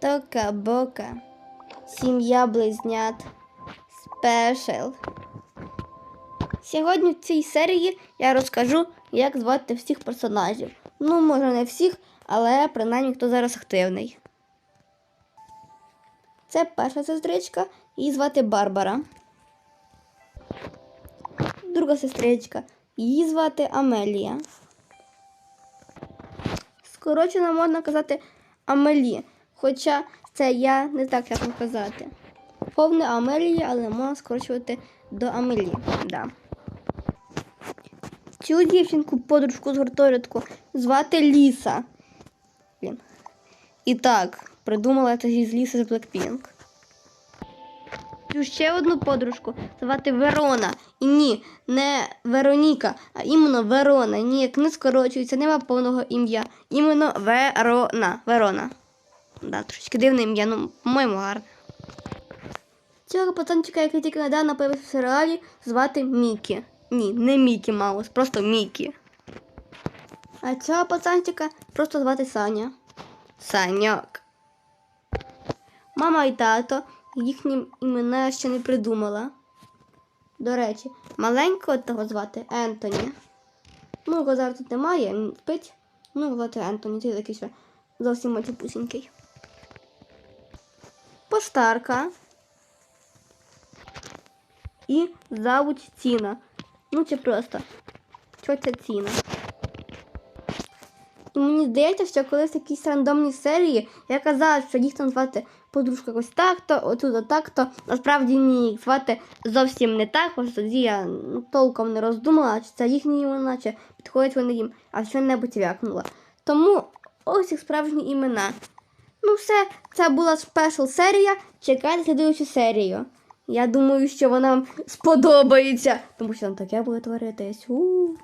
Тока бока. Сім'я близнят. Спешл. Сьогодні в цій серії я розкажу, як звати всіх персонажів. Ну, може, не всіх, але принаймні хто зараз активний. Це перша сестричка, її звати Барбара. Друга сестричка, її звати Амелія. Скорочено можна казати Амелі, хоча це я не так як казати. Повне Амелія, але можна скорочувати до Амелі. Да. Цю дівчинку, подружку з гуртожитку, звати Ліса. Блін. І так, придумала це зі Ліси з Blackpink. Цю ще одну подружку звати Верона. І ні, не Вероніка, а іменно Верона. Ніяк не скорочується, нема повного ім'я. Іменно Верона. Верона. Да, трошечки дивне ім'я, ну, по-моєму, гарне. Цього пацанчика, який тільки недавно появився в серіалі, звати Мікі. Ні, не Мікі Маус, просто Мікі. А цього пацанчика просто звати Саня. Саньок. Мама і тато їхні імена ще не придумала. До речі, маленького того звати Ентоні. Ну, його зараз тут немає, він спить. Ну, звати Ентоні, це такий ще зовсім матюпусінький. Поштарка. І завуч Ціна. Ну, чи просто тьотя Ціна. І мені здається, що колись в якійсь рандомній серії я казала, що їх там звати подружка якось так-то, отут так-то. Насправді ні, їх звати зовсім не так, ось тоді я ну, толком не роздумала, чи це їхні імена, чи підходять вони їм, а що-небудь вякнула. Тому ось їх справжні імена. Ну, все, це була спешл серія. Чекайте слідуючу серію. Я думаю, що вона вам сподобається, тому що там таке буде творитись. У-у-у.